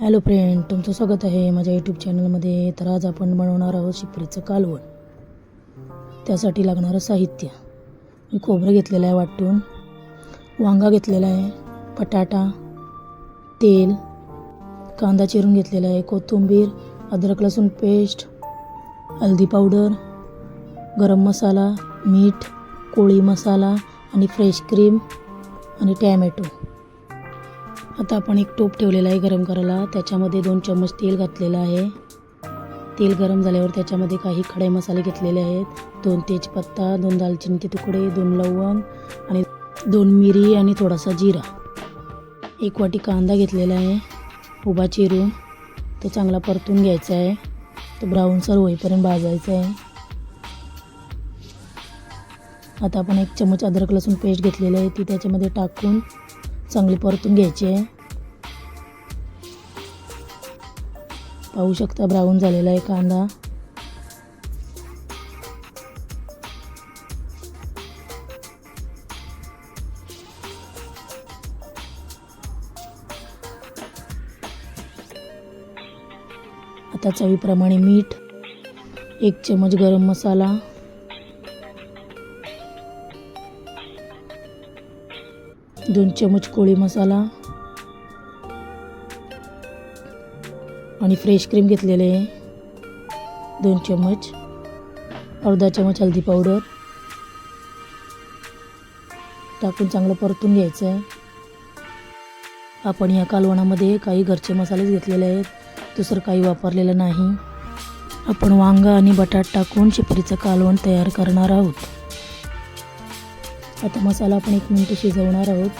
Hello friend तुमचं स्वागत आहे माझ्या यूट्यूब चॅनलमध्ये तर आज आपण बनवणार आहोत शिपरीचं कालवण. त्यासाठी लागणारं साहित्य. मी खोबरं घेतलेलं आहे वाटून. वांगा घेतलेला आहे बटाटा तेल कांदा चिरून घेतलेला आहे कोथिंबीर अद्रक लसूण पेस्ट हळदी पावडर गरम मसाला मीठ कोळी मसाला आणि फ्रेश क्रीम आणि टॅमॅटो. आता आपण एक टोप ठेवलेला आहे गरम करायला. त्याच्यामध्ये दोन चम्मच तेल घातलेलं आहे. तेल गरम झाल्यावर त्याच्यामध्ये काही खडे मसाले घेतलेले आहेत. दोन तेजपत्ता दोन दालचिनीचे तुकडे दोन लवंग आणि दोन मिरी आणि थोडासा जिरा. एक वाटी कांदा घेतलेला आहे. उभा चिरून तो चांगला परतून घ्यायचा आहे. तो ब्राऊनसर होईपर्यंत भाजायचा आहे. आता आपण एक चम्मच अद्रक लसूण पेस्ट घेतलेली आहे. ती त्याच्यामध्ये टाकून चांगली परतून घ्यायची आहे. पाहू शकता ब्राऊन झालेला आहे कांदा. आता चवीप्रमाणे मीठ एक चमच गरम मसाला. दोन चमच कोळी मसाला. आणि फ्रेश क्रीम घेतलेले आहे. दोन चम्मच. अर्धा चमच हल्दी पावडर. टाकून चांगलं परतून घ्यायचं आहे. आपण या कालवणामध्ये काही घरचे मसालेच घेतलेले आहेत. दुसरं काही वापरलेलं नाही. आपण वांगा आणि बटाट टाकून शिपरीचं कालवण तयार करणार आहोत. आता मसाला आपण एक मिनिट शिजवणार आहोत.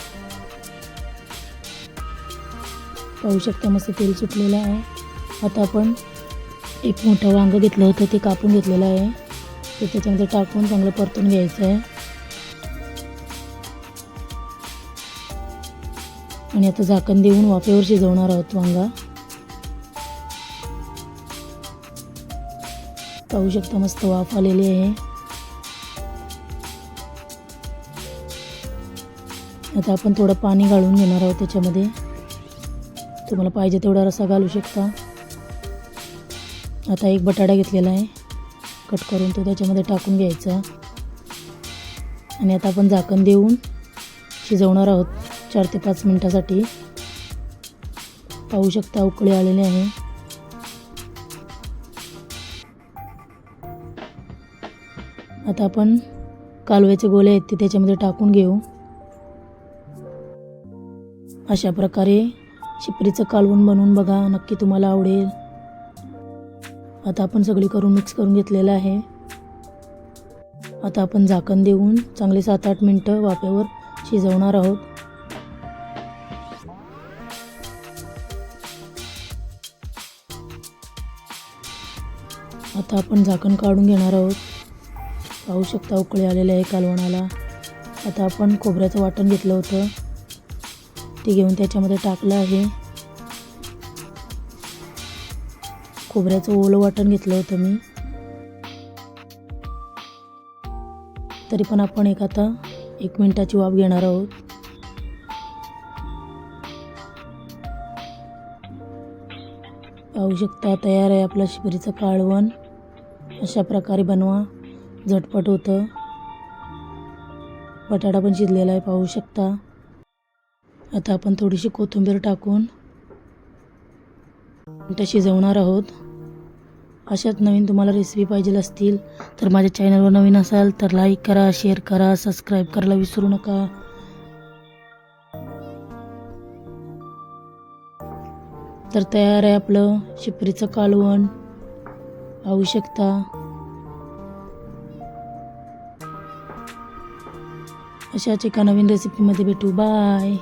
पाहू शकता मस्त तेल सुटलेलं आहे. आता आपण एक मोठं वांगं घेतलं होतं ते कापून घेतलेलं आहे. ते त्याच्यामध्ये टाकून चांगलं परतून घ्यायचं आहे. आणि आता झाकण देऊन वाफेवर शिजवणार आहोत वांगा. पाहू शकता मस्त वाफ आलेली आहे. आता आपण थोडं पाणी गाळून घेणार आहोत त्याच्यामध्ये. तुम्हाला पाहिजे तेवढा रसा घालू शकता. आता एक बटाटा घेतलेला आहे. कट करून तो त्याच्यामध्ये टाकून घ्यायचा. आणि आता आपण झाकण देऊन शिजवणार आहोत चार ते पाच मिनटासाठी. पाहू शकता उकळी आलेली आहे. आता आपण कालव्याचे गोले आहेत ते त्याच्यामध्ये टाकून घेऊ. अशा प्रकारे शिपरीचं कालवण बनवून बघा. नक्की तुम्हाला आवडेल. आता आपण सगळी करून मिक्स करून घेतलेलं आहे. आता आपण झाकण देऊन चांगले सात आठ मिनटं वाफेवर शिजवणार आहोत. आता आपण झाकण काढून घेणार आहोत. पाहू शकता उकळी आलेले आहे कालवणाला. आता आपण खोबऱ्याचं वाटण घेतलं होतं. ते घेऊन त्याच्यामध्ये टाकलं आहे. खोबऱ्याचं ओलं वाटण घेतलं होतं मी. तरी पण आपण एक आता एक मिनिटाची वाफ घेणार आहोत. पाहू शकता तयार आहे आपलं शिपरीचं काळवण. अशा प्रकारे बनवा. झटपट होतं. बटाटा पण शिजलेला आहे पाहू शकता. आता आपण थोडीशी कोथिंबीर टाकून शिजवणार आहोत. अशाच नवीन तुम्हाला रेसिपी पाहिजे असतील तर माझ्या चॅनलवर नवीन असाल तर लाईक करा शेअर करा सबस्क्राईब करायला विसरू नका. तर तयार आहे आपलं शिपरीचं कालवण. पाहू शकता. अशाच एका नवीन रेसिपीमध्ये भेटू. बाय